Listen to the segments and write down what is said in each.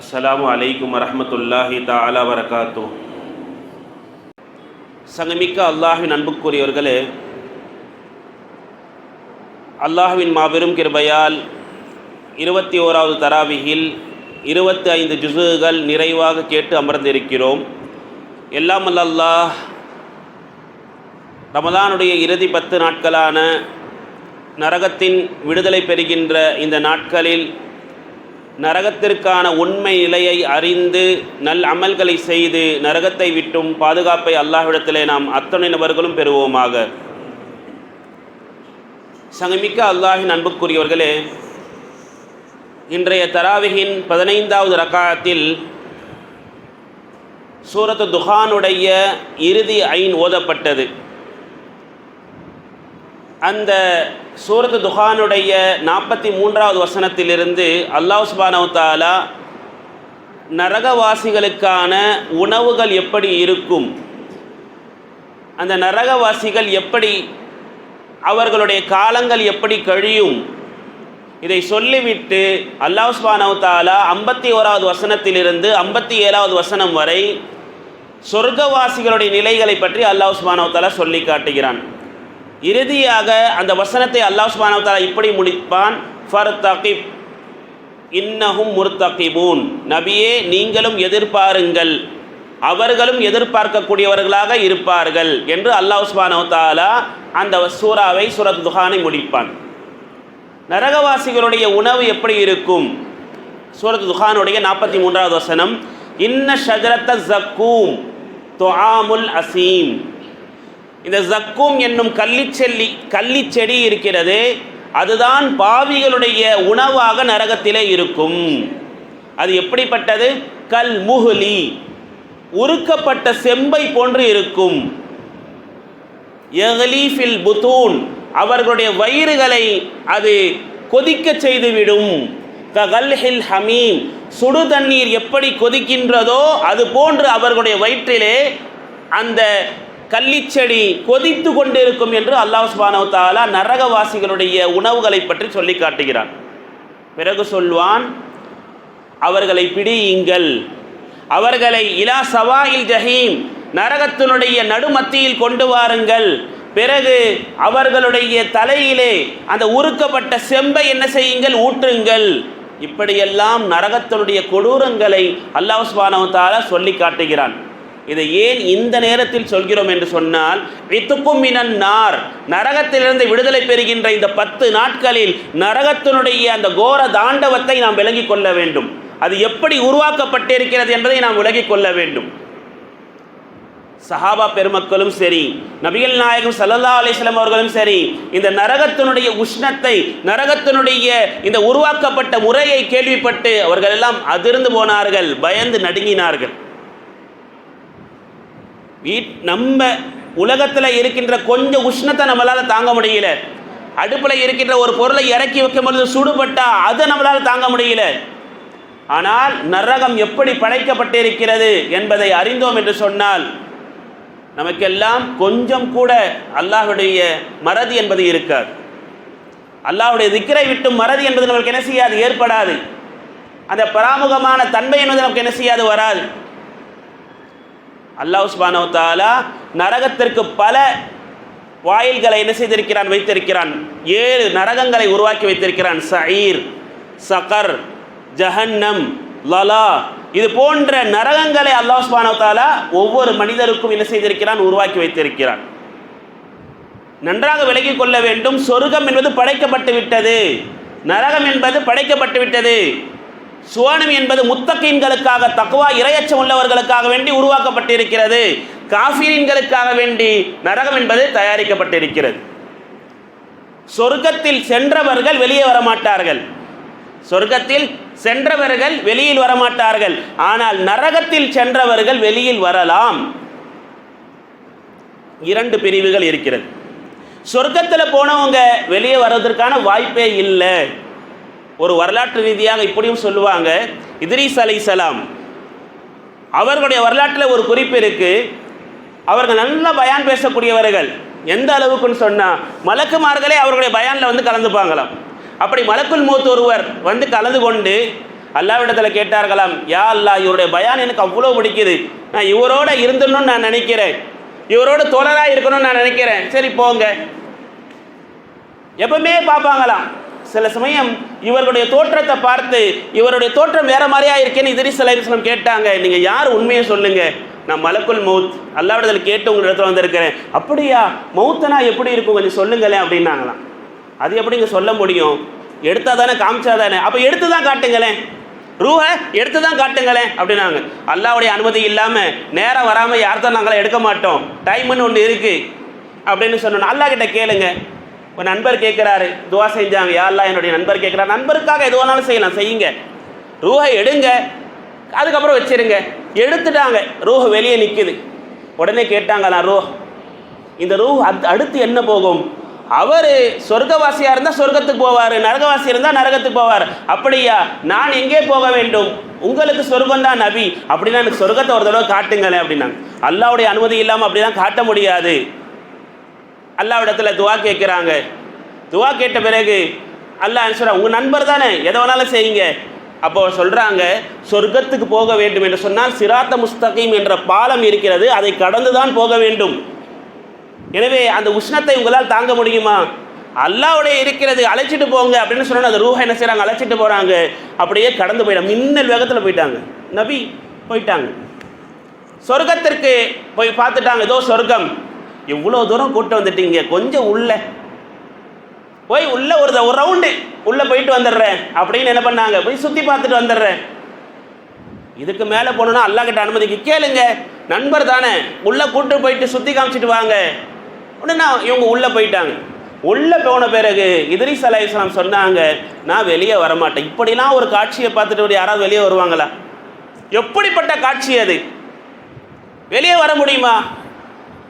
அஸ்ஸலாமு அலைக்கும் வரஹ்மத்துல்லாஹி தஆலா வரகாத்து சங்கமிக்க அல்லாஹின் அன்புக்குரியவர்களே அல்லாஹ்வின் மாபெரும் கிருபையால் இருபத்தி ஓராவது தராவிகில் இருபத்தி ஐந்து ஜுசுகள் நிறைவாக கேட்டு அமர்ந்திருக்கிறோம். எல்லாம் அல்லாஹ் ரமதானுடைய இறுதி பத்து நாட்களான நரகத்தின் விடுதலை பெறுகின்ற இந்த நாட்களில் நரகத்திற்கான உண்மை நிலையை அறிந்து நல் அமல்களை செய்து நரகத்தை விட்டும் பாதுகாப்பை அல்லாஹ்விடத்திலே நாம் அத்தனை நபர்களும் பெறுவோமாக. சங்கமிக்க அல்லாஹின் அன்புக்குரியவர்களே இன்றைய தராவிகின் பதினைந்தாவது ரக்காத்தில் சூரத்து துஹானுடைய இறுதி ஐன் ஓதப்பட்டது. அந்த சூரத்து துஹானுடைய நாற்பத்தி மூன்றாவது வசனத்திலிருந்து அல்லாஹ் சுபானவு தாலா நரகவாசிகளுக்கான உணவுகள் எப்படி இருக்கும்? அந்த நரகவாசிகள் எப்படி அவர்களுடைய காலங்கள் எப்படி கழியும்? இதை சொல்லிவிட்டு அல்லாஹ் சுபானவு தாலா ஐம்பத்தி ஓராவது வசனத்திலிருந்து ஐம்பத்தி ஏழாவது வசனம் வரை சொர்க்கவாசிகளுடைய நிலைகளை பற்றி அல்லாஹ் சுபானவு தாலா சொல்லி காட்டுகிறான். இறுதியாக அந்த வசனத்தை அல்லாஹ் சுபானவ இப்படி முடிப்பான் ஃபர் தகிப் இன்னஹும் முர்தகிபூன். நபியே நீங்களும் எதிர்பாருங்கள். அவர்களும் எதிர்பார்க்கக்கூடியவர்களாக இருப்பார்கள் என்று அல்லாஹ் சுபானவ தாலா அந்த சூறாவை சூரத் துஹானை முடிப்பான். நரகவாசிகளுடைய உணவு எப்படி இருக்கும்? சூரத் துஹானுடைய நாற்பத்தி மூன்றாவது வசனம் இன்ன ஷஜரத்த ஜக்கூம் தொஆமுல் அசீம். இந்த ஜக்கூம் என்னும் கள்ளிச்செல்லி கள்ளிச்செடி இருக்கிறது அதுதான் பாவிகளுடைய உணவாக நரகத்திலே இருக்கும். அது எப்படிப்பட்டது? கல் முகுலி உருக்கப்பட்ட செம்பை போன்று இருக்கும். எகலீஃபில் புத்தூன் அவர்களுடைய வயிறுகளை அது கொதிக்க செய்துவிடும். ககல்ஹில் ஹமீம் சுடு தண்ணீர் எப்படி கொதிக்கின்றதோ அது போன்று அவர்களுடைய வயிற்றிலே அந்த கள்ளிச்செடி கொதித்து கொண்டிருக்கும் என்று அல்லாஹ் சுபானவ தாலா நரகவாசிகளுடைய உணவுகளை பற்றி சொல்லி காட்டுகிறான். பிறகு சொல்வான் அவர்களை பிடியுங்கள். அவர்களை இலா சவாயில் ஜஹீம் நரகத்தினுடைய நடுமத்தியில் கொண்டு வாருங்கள். பிறகு அவர்களுடைய தலையிலே அந்த உருக்கப்பட்ட செம்பை என்ன செய்யுங்கள்? ஊற்றுங்கள். இப்படியெல்லாம் நரகத்தினுடைய கொடூரங்களை அல்லாஹ் சுபானவ தாலா சொல்லி காட்டுகிறான். இதை ஏன் இந்த நேரத்தில் சொல்கிறோம் என்று சொன்னால் வித்துக்கும் மினன் நார் நரகத்திலிருந்து விடுதலை பெறுகின்ற இந்த பத்து நாட்களில் நரகத்தினுடைய அந்த கோர தாண்டவத்தை நாம் விளங்கிக் கொள்ள வேண்டும். அது எப்படி உருவாக்கப்பட்டிருக்கிறது என்பதை நாம் விலகிக் கொள்ள வேண்டும். சஹாபா பெருமக்களும் சரி நபிகள் நாயகம் சல்லல்லா அலிஸ்லாம் அவர்களும் சரி இந்த நரகத்தினுடைய உஷ்ணத்தை நரகத்தினுடைய இந்த உருவாக்கப்பட்ட முறையை கேள்விப்பட்டு அவர்கள் எல்லாம் அதிர்ந்து போனார்கள் பயந்து நடுங்கினார்கள். வீட் நம்ம உலகத்தில் இருக்கின்ற கொஞ்சம் உஷ்ணத்தை நம்மளால் தாங்க முடியல. அடுப்பில் இருக்கின்ற ஒரு பொருளை இறக்கி வைக்கும் பொழுது சுடுபட்டா அதை நம்மளால் தாங்க முடியல. ஆனால் நரகம் எப்படி படைக்கப்பட்டிருக்கிறது என்பதை அறிந்தோம் என்று சொன்னால் நமக்கெல்லாம் கொஞ்சம் கூட அல்லாஹுடைய மறதி என்பது இருக்காது. அல்லாஹுடைய திக்கரை விட்டு மறதி என்பது நமக்கு என்ன செய்யாது? ஏற்படாது. அந்த பராமுகமான தன்மை என்பது நமக்கு என்ன செய்யாது? வராது. அல்லாஹ் உஸ்மானவத்தாலா தாலா நரகத்திற்கு பல வாயில்களை என்ன செய்திருக்கிறான் வைத்திருக்கிறான். ஏழு நரகங்களை உருவாக்கி வைத்திருக்கிறான். சயீர் சகர் ஜஹன்னம் லலா. இது போன்ற நரகங்களை அல்லாஹ் உஸ்மானவத்தாலா தாலா ஒவ்வொரு மனிதருக்கும் என்ன செய்திருக்கிறான் உருவாக்கி வைத்திருக்கிறான். நன்றாக விலகி கொள்ள வேண்டும். சொர்க்கம் என்பது படைக்கப்பட்டு விட்டது. நரகம் என்பது படைக்கப்பட்டு விட்டது. சுவனம் என்பது முத்தகீன்களுக்காக தக்குவா இரையச்சம் உள்ளவர்களுக்காக வேண்டி உருவாக்கப்பட்டிருக்கிறது. காஃபீரின்களுக்காக வேண்டி நரகம் என்பது தயாரிக்கப்பட்டிருக்கிறது. சொர்க்கத்தில் சென்றவர்கள் வெளியே வரமாட்டார்கள். சொர்க்கத்தில் சென்றவர்கள் வெளியில் வரமாட்டார்கள். ஆனால் நரகத்தில் சென்றவர்கள் வெளியில் வரலாம். இரண்டு பிரிவுகள் இருக்கிறது. சொர்க்கத்தில் போனவங்க வெளியே வர்றதற்கான வாய்ப்பே இல்லை. ஒரு வரலாற்று ரீதியாக இப்படியும் சொல்லுவாங்க. இத்ரீஸ் அலை சலாம். அவர்களுடைய வரலாற்றில் ஒரு குறிப்பு இருக்கு. அவர்கள் நல்ல பயான் பேசக்கூடியவர்கள். எந்த அளவுக்குன்னு சொன்னால் மலக்குமார்களே அவர்களுடைய பயானில் வந்து கலந்துப்பாங்களாம். அப்படி மலக்குள் மூத்த ஒருவர் வந்து கலந்து கொண்டு அல்லாவிடத்தில் கேட்டார்களாம் யா அல்லா இவருடைய பயான் எனக்கு அவ்வளோ பிடிக்குது. நான் இவரோட இருந்துடணும்னு நான் நினைக்கிறேன். இவரோட தோழராக இருக்கணும்னு நான் நினைக்கிறேன். சரி போங்க. எப்பவுமே பார்ப்பாங்களாம். சில சமயம் இவர்களுடைய தோற்றத்தை பார்த்து இவருடைய தோற்றம் வேற மாதிரியா இருக்கேன்னு இதிரிஸ் அலைஹிஸ்ஸலாம் கேட்டாங்க. நீங்க யார் உண்மையை சொல்லுங்க? நான் மலக்குல் மவுத். அல்லாவிடத்தில் கேட்டு உங்கள் இடத்துல வந்திருக்கிறேன். அப்படியா? மவுத்தனா எப்படி இருக்கும்? கொஞ்சம் சொல்லுங்களேன் அப்படின்னாங்களாம். அது எப்படிங்க சொல்ல முடியும்? எடுத்தா தானே காமிச்சா தானே அப்போ எடுத்து தான் காட்டுங்களேன். ரூஹ எடுத்து தான் காட்டுங்களேன் அப்படின்னாங்க. அல்லாவுடைய அனுமதி இல்லாமல் நேரம் வராமல் யார்தான் நாங்களாம் எடுக்க மாட்டோம். டைம்னு ஒன்று இருக்குது அப்படின்னு சொன்னோம் அல்லா கிட்ட கேளுங்க. ஒரு நண்பர் கேட்குறாரு துவா செஞ்சாங்க. யாரெல்லாம் என்னுடைய நண்பர் கேட்குறாரு. நண்பருக்காக எது வேணாலும் செய்யலாம் செய்யுங்க. ரூஹை எடுங்க அதுக்கப்புறம் வச்சிருங்க. எடுத்துட்டாங்க ரூஹ் வெளியே நிற்குது உடனே கேட்டாங்களா ரூஹ் இந்த ரூஹ் அத் அடுத்து என்ன போகும்? அவர் சொர்க்கவாசியாக இருந்தால் சொர்க்கத்துக்கு போவார் நரகவாசி இருந்தால் நரகத்துக்கு போவார். அப்படியா? நான் எங்கே போக வேண்டும்? உங்களுக்கு சொர்க்கம் தான் நபி. அப்படின்னா எனக்கு சொர்க்கத்தை ஒரு தடவை காட்டுங்களேன் அப்படின்னாங்க. அல்லாவுடைய அனுமதி இல்லாமல் அப்படிலாம் காட்ட முடியாது. அல்லாவிடத்தில் துவா கேட்குறாங்க. துவா கேட்ட பிறகு அல்லாஹ் சொல்கிறான் உங்கள் நண்பர் தானே? எதை வேணாலும் செய்யுங்க. அப்போ சொல்கிறாங்க சொர்க்கத்துக்கு போக வேண்டும் என்று சொன்னால் சிராத்த முஸ்தகீம் என்ற பாலம் இருக்கிறது அதை கடந்து தான் போக வேண்டும். எனவே அந்த உஷ்ணத்தை உங்களால் தாங்க முடியுமா? அல்லாவுடைய இருக்கிறது அழைச்சிட்டு போங்க அப்படின்னு சொன்னால் அந்த ரூஹா என்ன செய்கிறாங்க அழைச்சிட்டு போகிறாங்க அப்படியே கடந்து போயிட்டாங்க. மின்னல் வேகத்தில் போயிட்டாங்க. நபி போயிட்டாங்க. சொர்க்கத்திற்கு போய் பார்த்துட்டாங்க. ஏதோ சொர்க்கம். இவ்வளோ தூரம் கூட்டு வந்துட்டீங்க. கொஞ்சம் உள்ள. போய் உள்ள ஒரு த- ஒரு ரவுண்டு உள்ளே போயிட்டு வந்துடுறேன். அப்படின்னு என்ன பண்ணாங்க? போய் சுற்றி பார்த்துட்டு வந்துடுறேன். இதுக்கு மேலே போகணுன்னா அல்லா கிட்ட அனுமதிக்கு கேளுங்க. நண்பர் தானே. உள்ளே கூட்டு போயிட்டு சுற்றி காமிச்சிட்டு வாங்க. உடனே இவங்க உள்ளே போயிட்டாங்க. உள்ளே போன பிறகு இத்ரிஸ் அலைஹிஸ்ஸலாம் சொன்னாங்க நான் வெளியே வரமாட்டேன். இப்படிலாம் ஒரு காட்சியை பார்த்துட்டு ஒரு யாராவது வெளியே வருவாங்களா? எப்படிப்பட்ட காட்சி அது? வெளியே வர முடியுமா?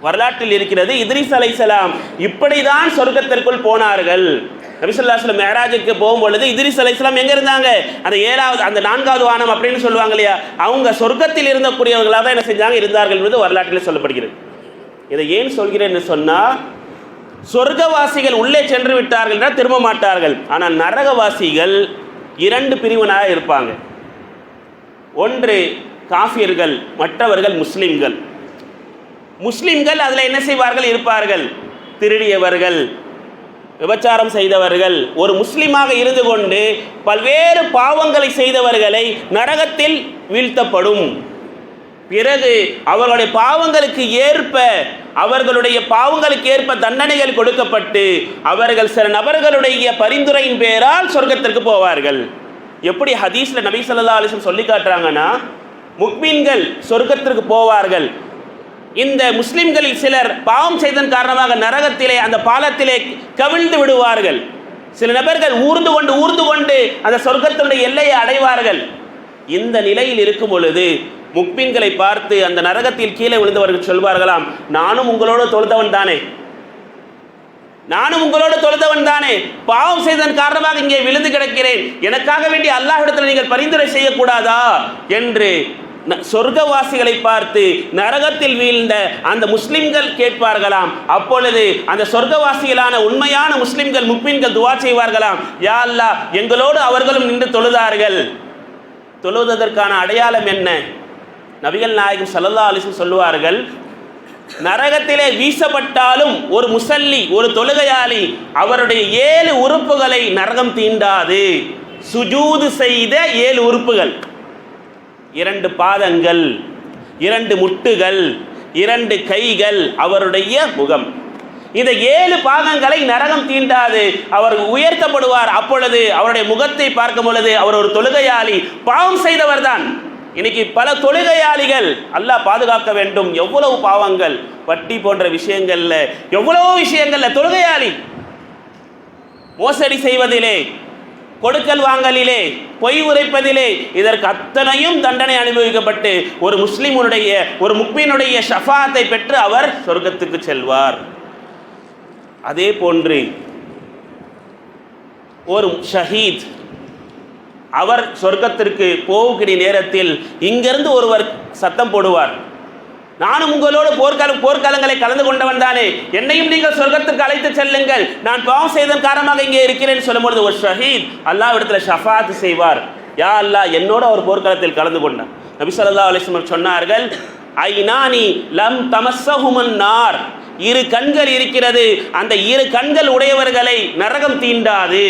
வரலாற்றில் இருக்கிறது இத்ரிஸ் அலைஹிஸ்ஸலாம் இப்படிதான் சொர்க்கத்திற்குள் போனார்கள். நபிசல்லாஸ்லம் மேராஜுக்கு போகும்பொழுது இத்ரிஸ் அலைஹிஸ்ஸலாம் எங்கே இருந்தாங்க? அந்த ஏழாவது அந்த நான்காவது வானம் அப்படின்னு சொல்லுவாங்க இல்லையா? அவங்க சொர்க்கத்தில் இருந்தக்கூடியவர்களாக தான் என்ன செஞ்சாங்க? இருந்தார்கள் என்பது வரலாற்றில் சொல்லப்படுகிறது. இதை ஏன் சொல்கிறேன்னு சொன்னால் சொர்க்கவாசிகள் உள்ளே சென்று விட்டார்கள் என்றால் திரும்ப மாட்டார்கள். ஆனால் நரகவாசிகள் இரண்டு பிரிவனாக இருப்பாங்க. ஒன்று காஃபியர்கள் மற்றவர்கள் முஸ்லிம்கள். முஸ்லிம்கள் அதில் என்ன செய்வார்கள்? இருப்பார்கள். திருடியவர்கள் விபச்சாரம் செய்தவர்கள். ஒரு முஸ்லிமாக இருந்து கொண்டு பல்வேறு பாவங்களை செய்தவர்களை நரகத்தில் வீழ்த்தப்படும். பிறகு அவர்களுடைய பாவங்களுக்கு ஏற்ப அவர்களுடைய பாவங்களுக்கு ஏற்ப தண்டனைகள் கொடுக்கப்பட்டு அவர்கள் சில நபர்களுடைய பரிந்துரையின் பேரால் சொர்க்கத்திற்கு போவார்கள். எப்படி ஹதீஸ்ல நபி ஸல்லல்லாஹு சொல்லி காட்டுறாங்கன்னா முக்மீன்கள் சொர்க்கத்திற்கு போவார்கள். இந்த முஸ்லிம்களில் சிலர் பாவம் செய்தன் காரணமாக நரகத்திலே அந்த பாலத்திலே கவிழ்ந்து விடுவார்கள். சில நபர்கள் ஊர்ந்து கொண்டு ஊர்ந்து கொண்டு அந்த சொர்க்கத்தினுடைய எல்லையை அடைவார்கள். இந்த நிலையில் இருக்கும் பொழுது முக்மீன்களை பார்த்து அந்த நரகத்தில் கீழே விழுந்தவர்கள் சொல்வார்களாம் நானும் உங்களோடு தொழுதவன் தானே. நானும் உங்களோடு தொழுதவன் தானே. பாவம் செய்ததன் காரணமாக இங்கே விழுந்து கிடக்கிறேன். எனக்காக வேண்டி அல்லாஹிடத்தில் நீங்கள் பரிந்துரை செய்யக்கூடாதா? என்று சொர்க்கவாசிகளை பார்த்து நரகத்தில் வீழ்ந்த அந்த முஸ்லிம்கள் கேட்பார்களாம். அப்பொழுது அந்த சொர்க்கவாசிகளான உண்மையான முஸ்லிம்கள் முக்மீன்கள் துவா செய்வார்களாம். யா அல்லா எங்களோடு அவர்களும் நின்று தொழுதார்கள். தொழுவதற்கான அடையாளம் என்ன? நபிகள் நாயகம் சல்லல்லா அலைஹி சொல்லுவார்கள் நரகத்திலே வீசப்பட்டாலும் ஒரு முசல்லி ஒரு தொழுகையாளி அவருடைய ஏழு உறுப்புகளை நரகம் தீண்டாது. சுஜூது செய்த ஏழு உறுப்புகள். இரண்டு பாதங்கள் இரண்டு முட்டுகள் இரண்டு கைகள் அவருடைய முகம். இந்த ஏழு பாகங்களை நரகம் தீண்டாது. அவர் உயர்த்தப்படுவார். அப்பொழுது அவருடைய முகத்தை பார்க்கும் பொழுது அவர் ஒரு தொழுகையாளி பாவம் செய்தவர்தான். இன்னைக்கு பல தொழுகையாளிகள் அல்லாஹ் பாதுகாக்க வேண்டும். எவ்வளவு பாவங்கள் வட்டி போன்ற விஷயங்கள்ல எவ்வளவோ விஷயங்கள்ல தொழுகையாளி மோசடி செய்வதிலே கொடுக்கல் வாங்கலிலே பொய் உரைப்பதிலே இதற்கு அத்தனையும் தண்டனை அனுபவிக்கப்பட்டு ஒரு முஸ்லிமுடைய ஒரு முக்மீனுடைய ஷஃபாத்தை பெற்று அவர் சொர்க்கத்துக்கு செல்வார். அதே போன்று ஒரு ஷஹீத் அவர் சொர்க்கத்திற்கு போகக்கூடிய நேரத்தில் இங்கிருந்து ஒருவர் சத்தம் போடுவார். நானும் உங்களோடு போர்க்காலம் போர்க்காலங்களை கலந்து கொண்டவன் தானே. என்னையும் நீங்கள் சொர்க்கத்துக்கு அழைத்து செல்லுங்கள். நான் பாவம் செய்தன் காரணமாக இங்கே இருக்கிறேன் சொல்லும்பொழுது ஒரு ஷஹீத் இடத்துல ஷஃபாத் செய்வார். யா அல்லாஹ் என்னோட ஒரு போர்க்களத்தில் கலந்து கொண்டான் நபி ஸல்லல்லாஹு அலைஹி சொன்னார்கள் ஐநானி லம் தமஸ்ஸஹுமன் நார். இரு கண்கள் இருக்கிறது. அந்த இரு கண்கள் உடையவர்களை நரகம் தீண்டாது.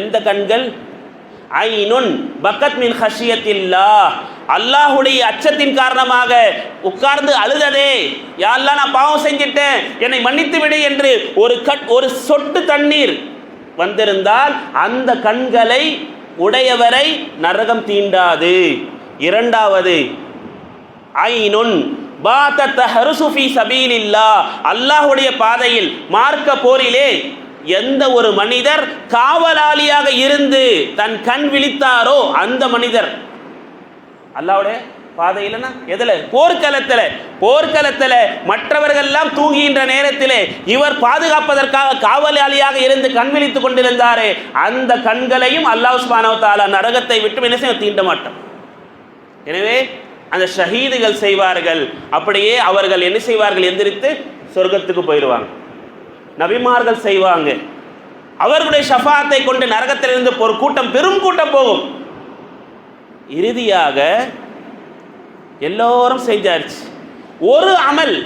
எந்த கண்கள்? ஐனுன் பக்கத் மின் ஹஷியத்தில்லா அல்லாஹுடைய அச்சத்தின் காரணமாக உட்கார்ந்து அழுததே. யாரெல்லாம் நான் பாவம் செஞ்சிட்டேன். என்னை மன்னித்து விடு என்று ஒரு கட் ஒரு சொட்டு தண்ணீர் வந்திருந்தால் அந்த கண்களை உடையவரை நரகம் தீண்டாது. இரண்டாவது ஐநுன் பாத்தத்த ஹருசுஃபி சபீலில்லா. அல்லாஹுடைய பாதையில் மார்க்க போரிலே எந்த ஒரு மனிதர் காவலாளியாக இருந்து தன் கண் விழித்தாரோ அந்த மனிதர் அல்லாவுடைய பாதையிலனா எதில்? போர்க்களத்தில். போர்க்களத்தில் மற்றவர்கள் எல்லாம் தூங்குகின்ற நேரத்திலே இவர் பாதுகாப்பதற்காக காவலாளியாக இருந்து கண் விழித்துக் கொண்டிருந்தாரே அந்த கண்களையும் அல்லாஹ் சுப்ஹானஹு நரகத்தை விட்டு என்ன செய்ய தீண்ட மாட்டோம் எனவே அந்த ஷஹீதுகள் செய்வார்கள். அப்படியே அவர்கள் என்ன செய்வார்கள்? எந்திரித்து சொர்க்கத்துக்கு போயிடுவாங்க. நபிமார்கள் செய்வாங்க. அவர்களுடைய ஷஃபாத்தை கொண்டு நரகத்திலிருந்து ஒரு கூட்டம் பெரும் கூட்டம் போகும். இறுதியாக எல்லோரும் செஞ்சாச்சு. ஒரு அமல்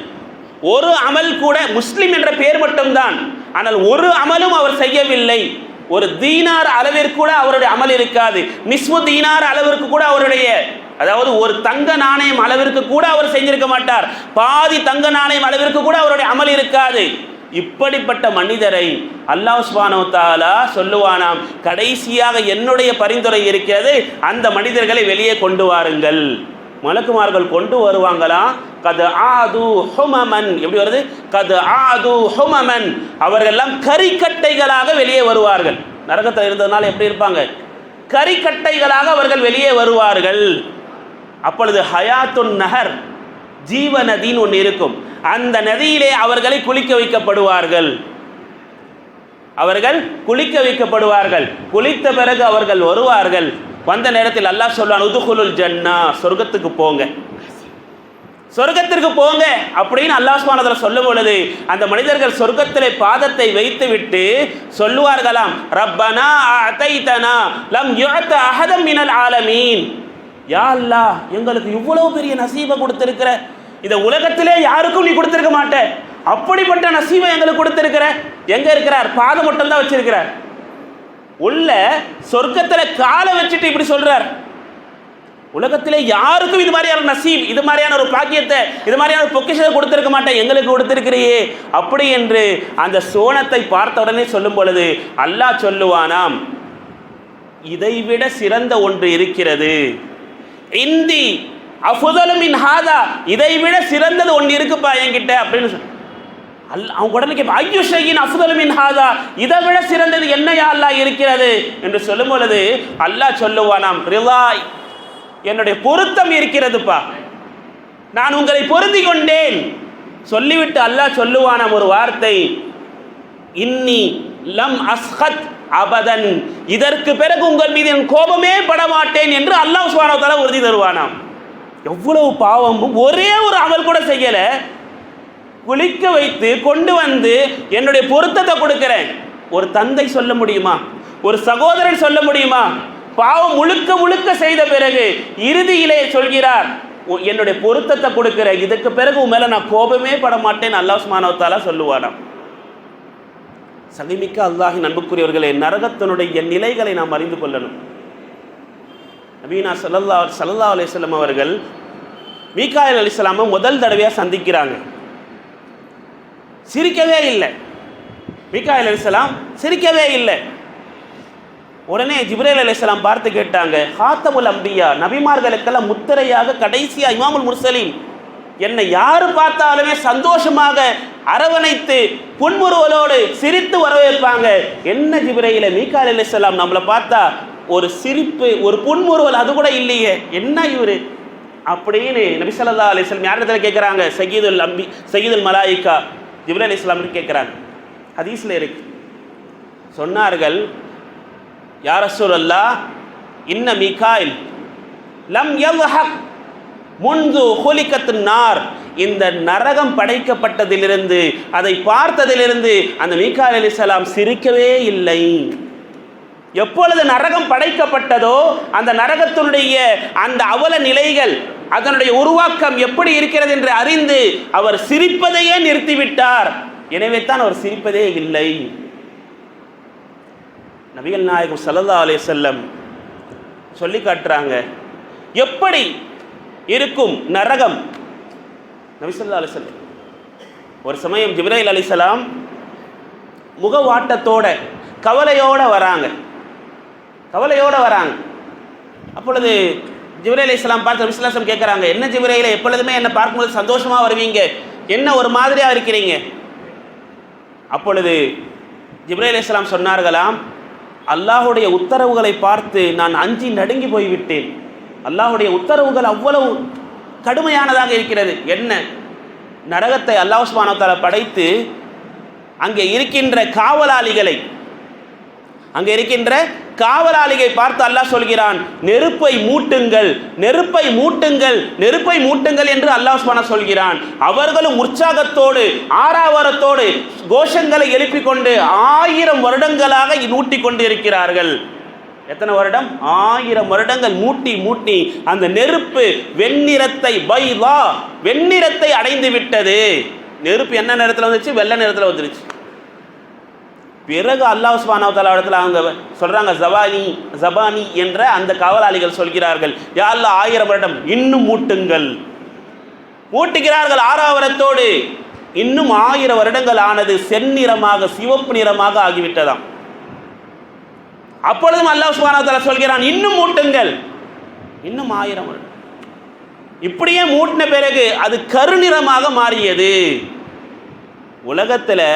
ஒரு அமல் கூட முஸ்லிம் என்ற பெயர் மட்டும்தான். ஆனால் ஒரு அமலும் அவர் செய்யவில்லை. ஒரு தீனார் அளவிற்கு கூட அவருடைய அமல் இருக்காது. நிஸ்மு தீனார் அளவிற்கு கூட அவருடைய அதாவது ஒரு தங்க நாணயம் அளவிற்கு கூட அவர் செஞ்சிருக்க மாட்டார். பாதி தங்க நாணயம் அளவிற்கு கூட அவருடைய அமல் இருக்காது. இப்படிப்பட்ட மனிதரை அல்லாஹ் சுபானவத்தாலா சொல்லுவானாம் கடைசியாக என்னுடைய பரிந்துரை இருக்கிறது அந்த மனிதர்களை வெளியே கொண்டு வாருங்கள். மலக்குமார்கள் கொண்டு வருவாங்களாம் கது ஆது ஹுமமன். எப்படி வருது? கது ஆது ஹுமமன். அவர்கள்லாம் கரிக்கட்டைகளாக வெளியே வருவார்கள். நரகத்தில் இருந்ததுனால எப்படி இருப்பாங்க? கரிக்கட்டைகளாக அவர்கள் வெளியே வருவார்கள். அப்பொழுது ஹயாத்துன் நகர் ஜீவ நதின்னு ஒன்று இருக்கும். அந்த நதியிலே அவர்களை குளிக்க வைக்கப்படுவார்கள். அவர்கள் குளிக்க வைக்கப்படுவார்கள். குளித்த பிறகு அவர்கள் வருவார்கள். வந்த நேரத்தில் அல்லாஹ் சொல்வான் உதுகுலுல் ஜன்னா சொர்க்கத்துக்கு போங்க. சொர்க்கத்திற்கு போங்க அப்படின்னு அல்லாஹ் சொல்லும் பொழுது அந்த மனிதர்கள் சொர்க்கத்திலே பாதத்தை வைத்துவிட்டு சொல்லுவார்களாம் ரப்பனா அதைதனா லம் யுத்த அஹதம் மினல் ஆலமீன் யா அல்லாஹ் எங்களுக்கு இவ்வளவு பெரிய நசீபை கொடுத்துருக்கிற இந்த உலகத்திலே யாருக்கும் நீ கொடுத்துருக்க மாட்ட. அப்படிப்பட்ட நசீவை எங்களுக்கு கொடுத்துருக்கிற எங்க இருக்கிறார்? பாதம் மட்டும் தான் வச்சிருக்கிறார். உள்ள சொர்க்கத்துல காலை வச்சுட்டு இப்படி சொல்றார். உலகத்திலே யாருக்கும் இது மாதிரியான நசீப் இது மாதிரியான ஒரு பாக்கியத்தை இது மாதிரியான ஒரு பொக்கிஷத்தை கொடுத்துருக்க மாட்டேன் எங்களுக்கு கொடுத்திருக்கிறியே. அப்படி என்று அந்த சோனத்தை பார்த்த உடனே சொல்லும் பொழுது அல்லாஹ் சொல்லுவானாம் இதைவிட சிறந்த ஒன்று இருக்கிறது. இந்தி அஃபுதலுமின் ஹாதா இதைவிட சிறந்தது ஒன்று இருக்குப்பா என்கிட்ட அப்படின்னு சொல் அல்ல அவங்க உடனே கேட்பா ஐயோ ஷையின் அஃதலுமின் ஹாதா இதை விட சிறந்தது என்னையா அல்லாஹ் இருக்கிறது? என்று சொல்லும் பொழுது அல்லாஹ் சொல்லுவானாம் ரிலாய் என்னுடைய பொருத்தம் இருக்கிறதுப்பா. நான் உங்களை பொருந்தி கொண்டேன். சொல்லிவிட்டு அல்லாஹ் சொல்லுவானாம் ஒரு வார்த்தை இன்னி லம் அஸ்ஹத் அபதன். இதற்கு பிறகு உங்கள் மீது என் கோபமே படமாட்டேன் என்று அல்லாஹ் சுப்ஹானஹு உறுதி தருவானாம். எவ்வளவு பாவமும் ஒரே ஒரு அமல் கூட செய்யலை. குளிக்க வைத்து கொண்டு வந்து என்னுடைய பொருத்தத்தை கொடுக்கிறேன். ஒரு தந்தை சொல்ல முடியுமா? ஒரு சகோதரன் சொல்ல முடியுமா? பாவம் முழுக்க முழுக்க செய்த பிறகு இறுதியிலே சொல்கிறார் என்னுடைய பொருத்தத்தை கொடுக்கிறேன். இதுக்கு பிறகு உன் மேல நான் கோபமே பட மாட்டேன் அல்லாஹ் சுமானவத்தாலா சொல்லுவானாம். சகிமிக்க அல்லாஹி நண்புக்குரியவர்களே நரகத்தினுடைய நிலைகளை நாம் அறிந்து கொள்ளணும். நபீனா சல்லல்லா சல்லா அலிஸ்லாம் அவர்கள் மீகாயில் அலிஸ்லாமை முதல் தடவையாக சந்திக்கிறாங்க. சிரிக்கவே இல்லை. மீகாயில் அலிஸ்லாம் சிரிக்கவே இல்லை. உடனே ஜிப்ரேல் அலிஸ்லாம் பார்த்து கேட்டாங்க ஹாத்தமுல் அம்பியா நபிமார்களுக்கெல்லாம் முத்திரையாக கடைசியாக இமாமுல் முர்சலீம் என்னை யார் பார்த்தாலுமே சந்தோஷமாக அரவணைத்து புன்முறுவலோடு சிரித்து வரவேற்பாங்க. என்ன ஜிப்ரையில மீகால் அலிஸ்லாம் நம்மளை பார்த்தா ஒரு சிரிப்பு ஒரு புன்முறுவல் அது கூட இல்லையே. என்ன இவரு? அப்படின்னு நபி ஸல்லல்லாஹு அலைஹி வஸல்லம் யார் இடத்துல கேட்குறாங்க சகீதுல் அம்பி சயீதுல் மலாயிக்கா ஜிப்ரேல் அலி இஸ்லாம்னு கேட்குறாங்க ஹதீஸில் இருக்கு. சொன்னார்கள் யார் ரசூலல்லா இன்ன மிகாயில் லம் யல்ஹக் முன்து ஹுலிகத்து நார். இந்த நரகம் படைக்கப்பட்டதிலிருந்து அதை பார்த்ததிலிருந்து அந்த மீகால் அலிசலாம் சிரிக்கவே இல்லை. எப்பொழுது நரகம் படைக்கப்பட்டதோ அந்த நரகத்தினுடைய அந்த அவல நிலைகள் அதனுடைய உருவாக்கம் எப்படி இருக்கிறது என்று அறிந்து அவர் சிரிப்பதையே நிறுத்திவிட்டார். எனவே தான் அவர் சிரிப்பதே இல்லை. நபிகள் நாயகம் சல்லா அலே செல்லம் சொல்லி காட்டுறாங்க எப்படி இருக்கும் நரகம். நபிசல்லா ஸல்லல்லாஹு ஒரு சமயம் ஜிப்ரைல் அலிசலாம் முகவாட்டத்தோட கவலையோட வராங்க. கவலையோட வராங்க. அப்பொழுது ஜிப்ரையல் இஸ்லாம் பார்த்து நபி கேட்குறாங்க என்ன ஜிப்ரேயில் எப்பொழுதுமே என்னை பார்க்கும்போது சந்தோஷமாக வருவீங்க? என்ன ஒரு மாதிரியாக இருக்கிறீங்க? அப்பொழுது ஜிப்ரே அலி இஸ்லாம் சொன்னார்களாம் அல்லாஹுடைய உத்தரவுகளை பார்த்து நான் அஞ்சி நடுங்கி போய்விட்டேன். அல்லாஹுடைய உத்தரவுகள் அவ்வளவு கடுமையானதாக இருக்கிறது. என்ன? நரகத்தை அல்லாஹ் சுப்ஹானஹு படைத்து அங்கே இருக்கின்ற காவலாளிகளை அங்கே இருக்கின்ற காவலாளியை பார்த்து அல்லாஹ் சொல்கிறான் நெருப்பை மூட்டுங்கள் நெருப்பை மூட்டுங்கள் நெருப்பை மூட்டுங்கள் என்று அல்லாஹ் சுப்ஹானஹு சொல்கிறான். அவர்களும் உற்சாகத்தோடு ஆறாவரத்தோடு கோஷங்களை எழுப்பிக் கொண்டு ஆயிரம் வருடங்களாக நூட்டி கொண்டு இருக்கிறார்கள் எத்தனை வருடம்? ஆயிரம் வருடங்கள் மூட்டி மூட்டி அந்த நெருப்பு வெண்ணிறத்தை பைலா வெண்ணிறத்தை அடைந்து விட்டது. நெருப்பு என்ன நிறத்தில் வந்துச்சு? வெள்ளை நிறத்தில் வந்துருச்சு. பிறகு அல்லாஹ் சுப்ஹானஹு வ இடத்துல அவங்க சொல்கிறாங்க ஜபானி ஜபானி என்ற அந்த காவலாளிகள் சொல்கிறார்கள் யாரில் ஆயிரம் வருடம் இன்னும் மூட்டுங்கள். மூட்டுகிறார்கள் ஆறாவரத்தோடு இன்னும் ஆயிரம் வருடங்கள் ஆனது செந்நிறமாக சிவப்பு நிறமாக ஆகிவிட்டதாம். அப்பொழுதும் அல்லாஹ் சுப்ஹானஹு சொல்கிறான் இன்னும் மூட்டுங்கள். இன்னும் ஆயிரம் வருடம். இப்படியே மூட்டின பிறகு அது கருநிறமாக மாறியது. உலகத்தில்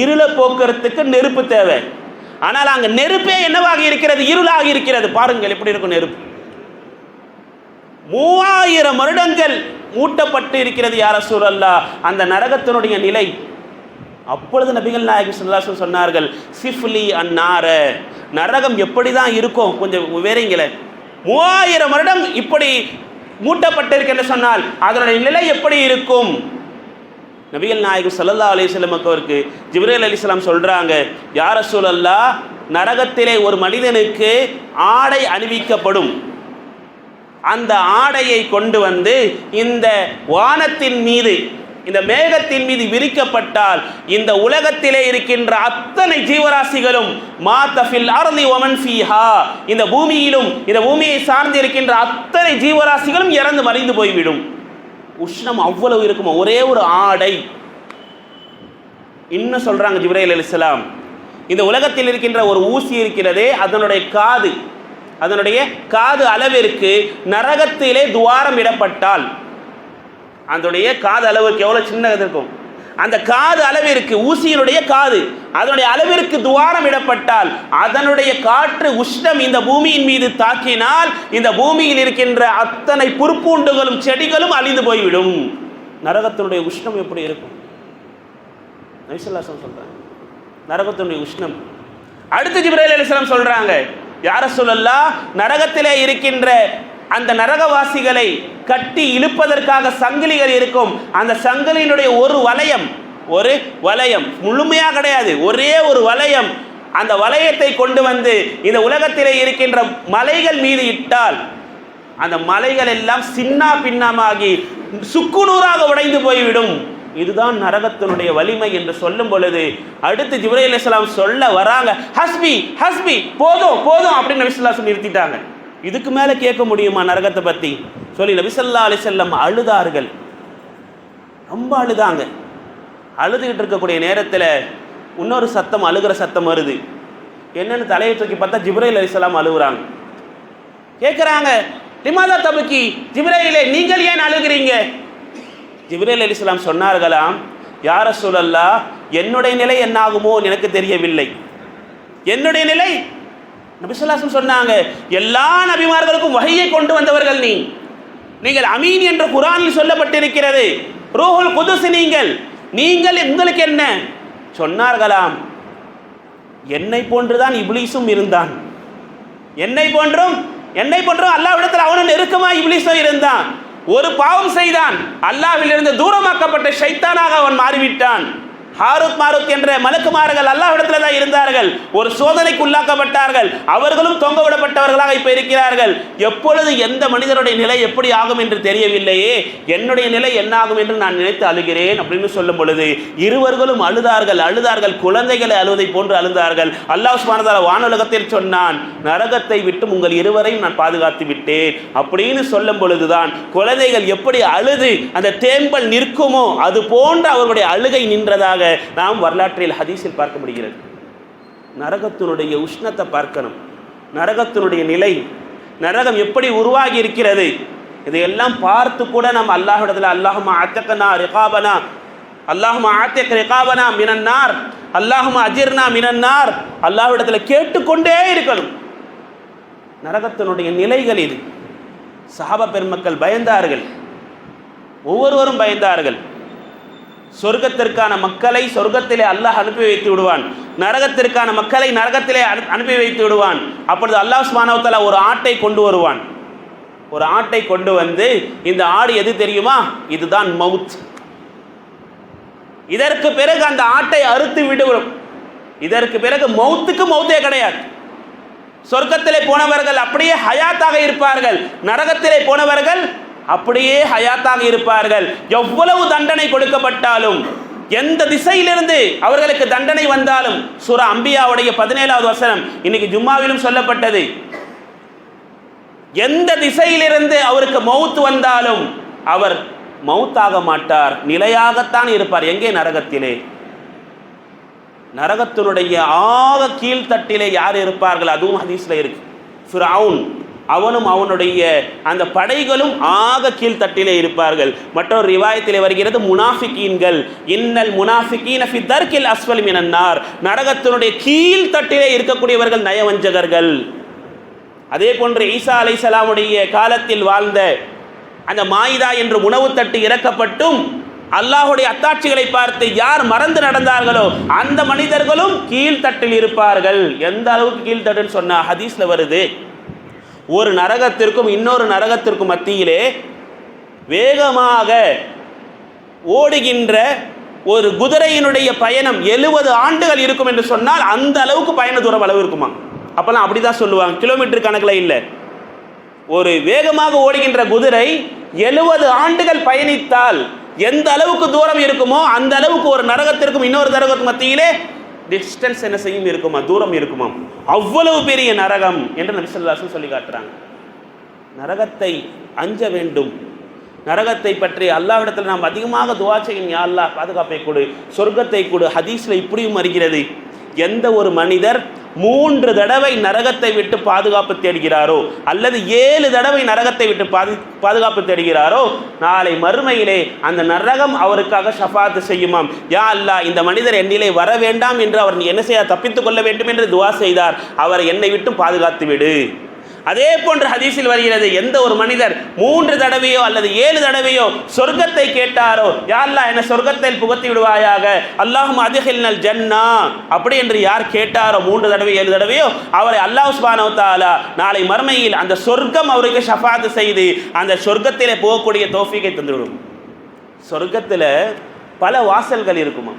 இருளை போக்குறதுக்கு நெருப்பு தேவை. ஆனால் அங்கே நெருப்பே என்னவாக இருக்கிறது? இருளாக இருக்கிறது. பாருங்கள் எப்படி இருக்கும் நெருப்பு. மூவாயிரம் வருடங்கள் மூட்டப்பட்டு இருக்கிறது யார சூழல்லா அந்த நரகத்தினுடைய நிலை அப்பொழுது நபிகள் நாயகம் ஸல்லல்லாஹு சொன்னார்கள் சிஃப்லி அந்நார. நரகம் எப்படி தான் இருக்கும்? கொஞ்சம் வேறீங்களே மூவாயிரம் வருடம் இப்படி மூட்டப்பட்டிருக்கின்ற சொன்னால் அதனுடைய நிலை எப்படி இருக்கும்? நபிகள் நாயகம் சல்லல்லா அலிஸ்லம் அவருக்கு ஜிப்ரேல் அலிஸ்லாம் சொல்கிறாங்க யார சூழல்லா நரகத்திலே ஒரு மனிதனுக்கு ஆடை அணிவிக்கப்படும். அந்த ஆடையை கொண்டு வந்து இந்த வானத்தின் மீது இந்த மேகத்தின் மீது விரிக்கப்பட்டால் இந்த உலகத்திலே இருக்கின்ற அத்தனை ஜீவராசிகளும் மாத்தஃபில் அர்லி ஒமன் ஃபீஹா. இந்த பூமியிலும் இந்த பூமியை சார்ந்து இருக்கின்ற அத்தனை ஜீவராசிகளும் இறந்து மறைந்து போய்விடும். உஷ்ணம் அவ்வளவு இருக்குமா? ஒரே ஒரு ஆடை. இன்னும் சொல்றாங்க ஜிப்ரேல் அலிஸ்லாம் இந்த உலகத்தில் இருக்கின்ற ஒரு ஊசி இருக்கிறதே அதனுடைய காது. அதனுடைய காது அளவிற்கு நரகத்திலே துவாரம் இடப்பட்டால் அதனுடைய காது அளவுக்கு எவ்வளோ சின்னது இருக்கும்? அந்த காது அளவிற்கு ஊசியினுடைய காது அதனுடைய அளவிற்கு துவாரம் இடப்பட்டால் அதனுடைய காற்று உஷ்ணம் இந்த பூமியின் மீது தாக்கினால் இந்த பூமியில் இருக்கின்ற அத்தனை புற்பூண்டுகளும் செடிகளும் அழிந்து போய்விடும். நரகத்தினுடைய உஷ்ணம் எப்படி இருக்கும்? நைசல்லாசம் சொல்கிறாங்க நரகத்தினுடைய உஷ்ணம். அடுத்து ஜிப்ரேல் அலிஸ்லாம் சொல்றாங்க யார சொல்லல்லா நரகத்திலே இருக்கின்ற அந்த நரகவாசிகளை கட்டி இழுப்பதற்காக சங்கிலிகள் இருக்கும். அந்த சங்கிலியினுடைய ஒரு வளையம் ஒரு வளையம் முழுமையாக கிடையாது ஒரே ஒரு வளையம். அந்த வளையத்தை கொண்டு வந்து இந்த உலகத்திலே இருக்கின்ற மலைகள் மீது இட்டால் அந்த மலைகள் எல்லாம் சின்னா பின்னமாகி சுக்குநூறாக உடைந்து போய்விடும். இதுதான் நரகத்தினுடைய வலிமை என்று சொல்லும் பொழுது அடுத்து ஜிப்ரேல் இஸ்லாம் சொல்ல வராங்க ஹஸ்பி ஹஸ்பி போதும் போதும் அப்படின்னு நபிசுல்லா நிறுத்திட்டாங்க. இதுக்கு மேலே கேட்க முடியுமா நரகத்தை பற்றி சொல்லி நபிசல்லா அலிசல்லம் அழுதார்கள். ரொம்ப அழுதாங்க. அழுதுகிட்டு இருக்கக்கூடிய நேரத்தில் இன்னொரு சத்தம் அழுகிற சத்தம் வருது. என்னன்னு தலையை தூக்கி பார்த்தா ஜிப்ரைல் அலிசல்லாம் அழுகுறாங்க கேட்குறாங்க லிமாதா தபுக்கி? ஜிப்ரையிலே நீங்கள் ஏன் அழுகிறீங்க? ஜிப்ரேல் அலிஸ்லாம் சொன்னார்களாம் யார சூழல்லா என்னுடைய நிலை என்னாகுமோ எனக்கு தெரியவில்லை. என்னுடைய நிலை நபிசுல்லாசம் சொன்னாங்க எல்லா நபிமார்களுக்கும் வகையை கொண்டு வந்தவர்கள் நீ. நீங்கள் அமீன் என்று குரானில் சொல்லப்பட்டிருக்கிறது. ரூஹுல் குதுசு நீங்கள் நீங்கள் உங்களுக்கு என்ன? சொன்னார்களாம் என்னை போன்றுதான் இப்ளீஸும் இருந்தான். என்னை போன்றும் என்னை போன்றும் அல்லாவிடத்தில் அவனும் நெருக்கமா இப்ளீஸும் இருந்தான். ஒரு பாவம் செய்தான் அல்லாவிலிருந்து தூரமாக்கப்பட்ட ஷைத்தானாக அவன் மாறிவிட்டான். ஹாரூத் மாரூத் என்ற மலக்குமார்கள் அல்லாஹ்விடத்தில் தான் இருந்தார்கள். ஒரு சோதனைக்கு உள்ளாக்கப்பட்டார்கள். அவர்களும் தொங்க விடப்பட்டவர்களாக இப்போ இருக்கிறார்கள். எப்பொழுது எந்த மனிதனுடைய நிலை எப்படி ஆகும் என்று தெரியவில்லையே. என்னுடைய நிலை என்ன ஆகும் என்று நான் நினைத்து அழுகிறேன் அப்படின்னு சொல்லும் பொழுது இருவர்களும் அழுதார்கள். அழுதார்கள். குழந்தைகளை அழுவதை போன்று அழுதார்கள். அல்லாஹ் சுபானதால வானுலகத்தில் சொன்னான் நரகத்தை விட்டு உங்கள் இருவரையும் நான் பாதுகாத்து விட்டேன். அப்படின்னு சொல்லும் பொழுதுதான் குழந்தைகள் எப்படி அழுது அந்த தேம்பல் நிற்குமோ அது போன்ற அவர்களுடைய அழுகை நின்றதாக நாம் வரலாற்றில் ஹதீஸில் பார்க்க முடிகிறது. நரகத்தினுடைய உஷ்ணத்தை பார்க்கணும். நரகத்தினுடைய நிலை நரகம் எப்படி உருவாகி இருக்கிறது இதையெல்லாம் பார்த்து கூட நம்ம அல்லாஹிடத்தில் அல்லாஹுமா அத்தக்கனா ரிகாபனா அல்லாஹுமா ஆத்தக் ரிகாபனா மினன்னார் அல்லாஹுமா அஜிர்னா மினன்னார் அல்லாஹ்விடத்தில் கேட்டுக்கொண்டே இருக்கணும். நரகத்தினுடைய நிலைகள் இது. சஹாப பெருமக்கள் பயந்தார்கள். ஒவ்வொருவரும் பயந்தார்கள். சொர்க்கத்திற்கான மக்களை சொர்க்கத்திலே அல்லாஹ் அனுப்பி வைத்து விடுவான். நரகத்திற்கான மக்களை நரகத்திலே அனுப்பி வைத்து விடுவான். அப்பொழுது அல்லாஹ் சுபானவத்தால ஒரு ஆட்டை கொண்டு வருவான். ஒரு ஆட்டை கொண்டு வந்து இந்த ஆடு எது தெரியுமா? இதுதான் மவுத். இதற்கு பிறகு அந்த ஆட்டை அறுத்து விடுவோம். இதற்கு பிறகு மௌத்துக்கு மௌத்தே கிடையாது. சொர்க்கத்திலே போனவர்கள் அப்படியே ஹயாத்தாக இருப்பார்கள். நரகத்திலே போனவர்கள் அப்படியே ஹயாத்தாக இருப்பார்கள். எவ்வளவு தண்டனை கொடுக்கப்பட்டாலும் எந்த திசையிலிருந்து அவர்களுக்கு தண்டனை வந்தாலும் சுரா அம்பியாவுடைய பதினேழாவது வசனம் இன்னைக்கு ஜும்மாவிலும் சொல்லப்பட்டது. எந்த திசையிலிருந்து அவருக்கு மௌத் வந்தாலும் அவர் மௌத்தாக மாட்டார் நிலையாகத்தான் இருப்பார். எங்கே? நரகத்திலே. நரகத்தினுடைய ஆக கீழ்த்தட்டிலே யார் இருப்பார்கள்? அதுவும் ஹதீஸ்ல இருக்கு. ஃபிரவுன். அவனும் அவனுடைய அந்த படைகளும் ஆக கீழ்த்தட்டிலே இருப்பார்கள். மற்றொரு ரிவாயத்திலே வருகிறது முனாஃபிகீன்கள் இன்னல் முனாஃபிகீன ஃபி தர்கில் அஸ்வல் மினன்னார். நரகத்தினுடைய கீழ்த்தட்டிலே இருக்கக்கூடியவர்கள் நயவஞ்சகர்கள். அதே போன்று ஈசா அலைசலாமுடைய காலத்தில் வாழ்ந்த அந்த மாயிதா என்று உணவு தட்டு இறக்கப்பட்டும் அல்லாஹுடைய அத்தாட்சிகளை பார்த்து யார் மறந்து நடந்தார்களோ அந்த மனிதர்களும் கீழ்த்தட்டில் இருப்பார்கள். எந்த அளவுக்கு கீழ்த்தட்டுன்னு சொன்னால் ஹதீஸ்ல வருது. ஒரு நரகத்திற்கும் இன்னொரு நரகத்திற்கும் மத்தியிலே வேகமாக ஓடுகின்ற ஒரு குதிரையினுடைய பயணம் எழுபது ஆண்டுகள் இருக்கும் என்று சொன்னால் அந்த அளவுக்கு பயண தூரம் அளவு இருக்குமா? அப்போல்லாம் அப்படி தான் சொல்லுவாங்க. கிலோமீட்டர் கணக்கில் இல்லை. ஒரு வேகமாக ஓடுகின்ற குதிரை எழுபது ஆண்டுகள் பயணித்தால் எந்த அளவுக்கு தூரம் இருக்குமோ அந்த அளவுக்கு ஒரு நரகத்திற்கும் இன்னொரு நரகத்துக்கு மத்தியிலே டிஸ்டன்ஸ் என்ன செய்யும் இருக்குமா? தூரம் இருக்குமா? அவ்வளவு பெரிய நரகம் என்று நபிசல்லாசன் சொல்லி காட்டுறாங்க. நரகத்தை அஞ்ச வேண்டும். நரகத்தை பற்றி அல்லாவிடத்தில் நாம் அதிகமாக துவா செய்யும் யா பாதுகாப்பை கொடு சொர்க்கத்தை கொடு ஹதீஸில் இப்படியும் வருகிறது. எந்த ஒரு மனிதர் மூன்று தடவை நரகத்தை விட்டு பாதுகாப்பு தேடுகிறாரோ அல்லது ஏழு தடவை நரகத்தை விட்டு பாது பாதுகாப்பு தேடுகிறாரோ நாளை மறுமையிலே அந்த நரகம் அவருக்காக ஷஃபாத்து செய்யுமாம். யா அல்லா இந்த மனிதர் என்னிலே வர வேண்டாம் என்று அவர் என்ன செய்ய தப்பித்துக் கொள்ள வேண்டும் என்று துவா செய்தார். அவர் என்னை விட்டு பாதுகாத்து விடு அதே போன்று ஹதீஸில் வருகிறது எந்த ஒரு மனிதர் மூன்று தடவையோ அல்லது ஏழு தடவையோ சொர்க்கத்தை கேட்டாரோ யா அல்லாஹ் என்ன சொர்க்கத்தில் புகத்தி விடுவாயாக? அல்லாஹும் அதிகில்னல் ஜன்னா. அப்படி என்று யார் கேட்டாரோ மூன்று தடவை ஏழு தடவையோ அவரை அல்லாஹ் சுபானோ தாலா நாளை மறுமையில் அந்த சொர்க்கம் அவருக்கு ஷஃபாத்து செய்து அந்த சொர்க்கத்திலே போகக்கூடிய தோஃபிக்கை தந்துவிடும். சொர்க்கத்தில் பல வாசல்கள் இருக்குமா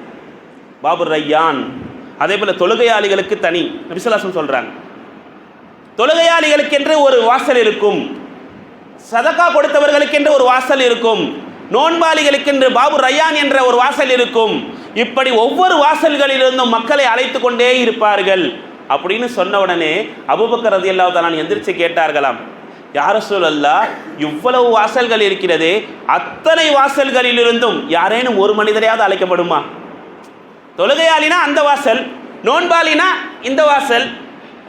பாபு ரையான் அதே போல் தொழுகையாளிகளுக்கு தனி நபிசுல்லாசம் சொல்கிறாங்க தொழுகையாளிகளுக்கென்று ஒரு வாசல் இருக்கும். சதக்கா கொடுத்தவர்களுக்கென்று ஒரு வாசல் இருக்கும். நோன்பாளிகளுக்கென்று பாபு ரயான் என்ற ஒரு வாசல் இருக்கும். இப்படி ஒவ்வொரு வாசல்களிலிருந்தும் மக்களை அழைத்து கொண்டே இருப்பார்கள். அப்படின்னு சொன்ன உடனே அபுபக்கர் ரதி நான் எந்திரிச்சு கேட்டார்களாம். யார சொல்லல்லா இவ்வளவு வாசல்கள் இருக்கிறது அத்தனை வாசல்களிலிருந்தும் யாரேனும் ஒரு மனிதரையாவது அழைக்கப்படுமா? தொழுகையாளினா அந்த வாசல் நோன்பாளினா இந்த வாசல்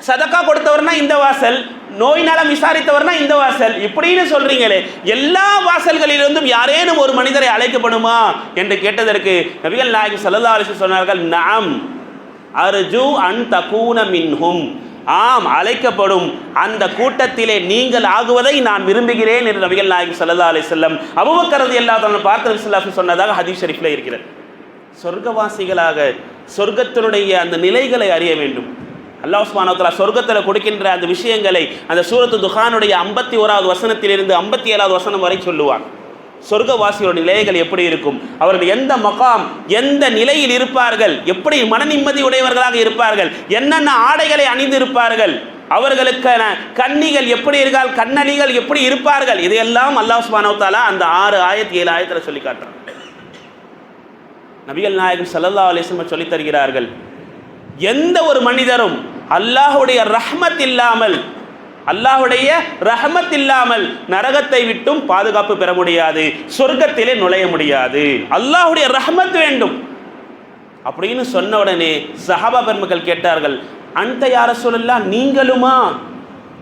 சதக்கா கொடுத்தவர்னா இந்த வாசல் நோய் நலம் விசாரித்தவர்னா இந்த வாசல். இப்படின்னு சொல்றீங்களே எல்லா வாசல்களிலிருந்தும் யாரேனும் ஒரு மனிதரை அழைக்கப்படுமா என்று கேட்டதற்கு நபிகள் நாயகம் சல்லா அலிசு சொன்னார்கள் நாம் அர்ஜு அன் தகூன மின்ஹும். ஆம் அழைக்கப்படும் அந்த கூட்டத்திலே நீங்கள் ஆகுவதை நான் விரும்புகிறேன் என்று நபிகள் நாயகம் சல்லா அலி செல்லம் அபுபக்கரது எல்லா பார்த்து சொல்லாஃபி சொன்னதாக ஹதீஸ் ஷரீஃபில் இருக்கிறது. சொர்க்கவாசிகளாக சொர்க்கத்தினுடைய அந்த நிலைகளை அறிய வேண்டும். அல்லாஹ் சுபானோத்தலா சொர்க்கத்தில் கொடுக்கின்ற அந்த விஷயங்களை அந்த சூரத்து துஹானுடைய ஐம்பத்தி ஓராவது வசனத்திலிருந்து ஐம்பத்தி ஏழாவது வசனம் வரை சொல்லுவான் சொர்க்கவாசியோட நிலைகள் எப்படி இருக்கும்? அவர்கள் எந்த மகாம் எந்த நிலையில் இருப்பார்கள்? எப்படி மன நிம்மதி உடையவர்களாக இருப்பார்கள்? என்னென்ன ஆடைகளை அணிந்திருப்பார்கள்? அவர்களுக்கான கன்னிகள் எப்படி இருக்கால் கண்ணணிகள் எப்படி இருப்பார்கள்? இதையெல்லாம் அல்லாஹ் சுப்ஹானஹு அந்த ஆறு ஆயிரத்தி ஏழு ஆயிரத்தில் சொல்லி காட்டுறான். நபிகள் நாயகம் ஸல்லல்லாஹு அலைஹி சொல்லித் தருகிறார்கள். எந்த ஒரு மனிதரும் அல்லாஹுடைய ரஹ்மத் இல்லாமல் அல்லாஹுடைய ரஹமத் இல்லாமல் நரகத்தை விட்டும் பாதுகாப்பு பெற முடியாது சொர்க்கத்திலே நுழைய முடியாது. அல்லாஹுடைய ரஹமத் வேண்டும். அப்படின்னு சொன்ன உடனே சஹாபா பெருமக்கள் கேட்டார்கள் அந்த யார சொல்லலாம் நீங்களுமா?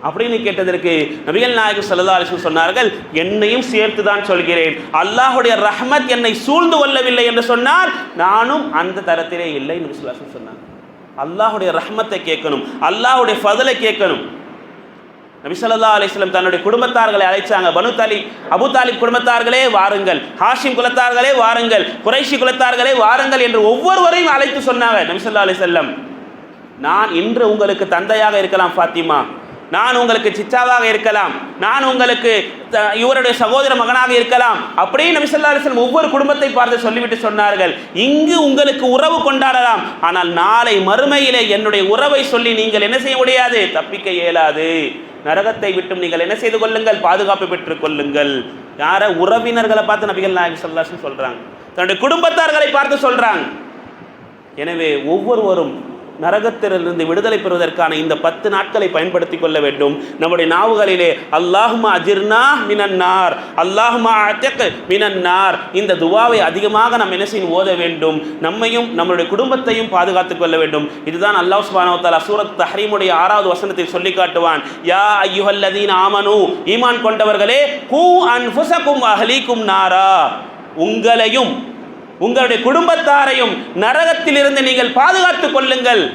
அப்படின்னு கேட்டதற்கு நபிகள் நாயகம் ஸல்லல்லாஹு சொன்னார்கள் என்னையும் சேர்த்து தான் சொல்கிறேன். அல்லாஹுடைய ரஹமத் என்னை சூழ்ந்து கொள்ளவில்லை என்று சொன்னார். நானும் அந்த தரத்திலே இல்லை என்று சொன்னார் அல்லாஹுடைய ரஹ்மத்தை கேட்கணும் அல்லாஹ்வுடைய ஃபதலை கேட்கணும். நபிசல்லா அலிஸ்லம் தன்னுடைய குடும்பத்தார்களை அழைச்சாங்க. பனு தாலிப் அபு தாலிப் குடும்பத்தார்களே வாருங்கள் ஹாஷிம் குலத்தார்களே வாருங்கள் குறைஷி குலத்தார்களே வாருங்கள் என்று ஒவ்வொருவரையும் அழைத்து சொன்னாங்க நபிசல்லா அலிசல்லம் நான் இன்று உங்களுக்கு தந்தையாக இருக்கலாம் ஃபாத்திமா. நான் உங்களுக்கு சிச்சாவாக இருக்கலாம். நான் உங்களுக்கு த- இவருடைய சகோதர மகனாக இருக்கலாம். அப்படியே நபி ஒவ்வொரு குடும்பத்தை பார்த்து சொல்லிவிட்டு சொன்னார்கள். இங்கு உங்களுக்கு உறவு கொண்டாடலாம். ஆனால் நாளை மறுமையிலே என்னுடைய உறவை சொல்லி நீங்கள் என்ன செய்ய முடியாது? தப்பிக்க இயலாது. நரகத்தை விட்டும் நீங்கள் என்ன செய்து கொள்ளுங்கள்? பாதுகாப்பு பெற்றுக் கொள்ளுங்கள். யார? உறவினர்களை பார்த்து நபிகள் நாயகம் ஸல்லல்லாஹு சொல்றாங்க. தன்னுடைய குடும்பத்தார்களை பார்த்து சொல்றாங்க. எனவே ஒவ்வொருவரும் நரகத்திலிருந்து விடுதலை பெறுவதற்கான இந்த பத்து நாட்களை பயன்படுத்திக் கொள்ள வேண்டும். நம்முடைய நாவுகளிலே அல்லாஹுமா அஜிர்னா மினன்னார் அல்லாஹுமா அத்தக் மினன்னார். இந்த துவாவை அதிகமாக நாம் என்ன ஓத வேண்டும். நம்மையும் நம்மளுடைய குடும்பத்தையும் பாதுகாத்துக் கொள்ள வேண்டும். இதுதான் அல்லாஹ் சுபானவத்தாலா சூரத் தஹரீமுடைய ஆறாவது வசனத்தில் சொல்லி காட்டுவான். யா ஐயுஹல்லதீன் ஆமனு ஈமான் கொண்டவர்களே ஹூ அன்ஃபுஸகும் அஹலீக்கும் நாரா. உங்களையும் உங்களுடைய குடும்பத்தாரையும் நரகத்திலிருந்து நீங்கள் பாதுகாத்துக் கொள்ளுங்கள்.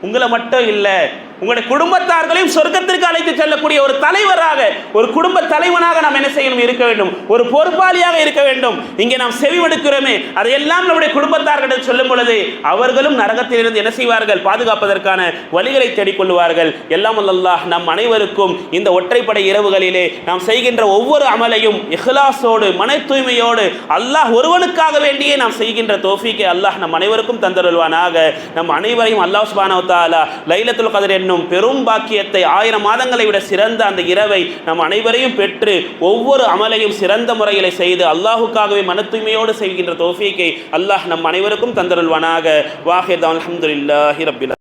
உங்களை மட்டும் இல்லை உங்களுடைய குடும்பத்தார்களையும் சொர்க்கத்திற்கு அழைத்து செல்லக்கூடிய ஒரு தலைவராக ஒரு குடும்ப தலைவனாக நாம் என்ன செய்யணும் இருக்க வேண்டும்? ஒரு பொறுப்பாளியாக இருக்க வேண்டும். இங்கே நாம் செவிமடுக்கிறோமே. அதையெல்லாம் நம்முடைய குடும்பத்தார்களிடம் சொல்லும் பொழுது அவர்களும் நரகத்திலிருந்து என்ன செய்வார்கள்? பாதுகாப்பதற்கான வழிகளை தேடிக்கொள்வார்கள். எல்லாம் அல்லாஹ் நம் அனைவருக்கும் இந்த ஒற்றைப்படை இரவுகளிலே நாம் செய்கின்ற ஒவ்வொரு அமலையும் இஹ்லாஸோடு மன தூய்மையோடு அல்லாஹ் ஒருவனுக்காக வேண்டியே நாம் செய்கின்ற தோஃபிக்கை அல்லாஹ் நம் அனைவருக்கும் தந்தருள்வானாக. நம் அனைவரையும் அல்லாஹ் சுபானவத்தாலா வ தஆலா லைலத்துல் என்னும் பெரும் பாக்கியத்தை ஆயிரம் மாதங்களை விட சிறந்த அந்த இரவை நம் அனைவரையும் பெற்று ஒவ்வொரு அமலையும் சிறந்த முறையில் செய்து அல்லாஹுக்காகவே மன தூய்மையோடு செய்கின்ற தோஃபிக்கை அல்லாஹ் நம் அனைவருக்கும் தந்தருள்வானாக. வாஹித் அல்ஹம்துலில்லாஹி ரபில்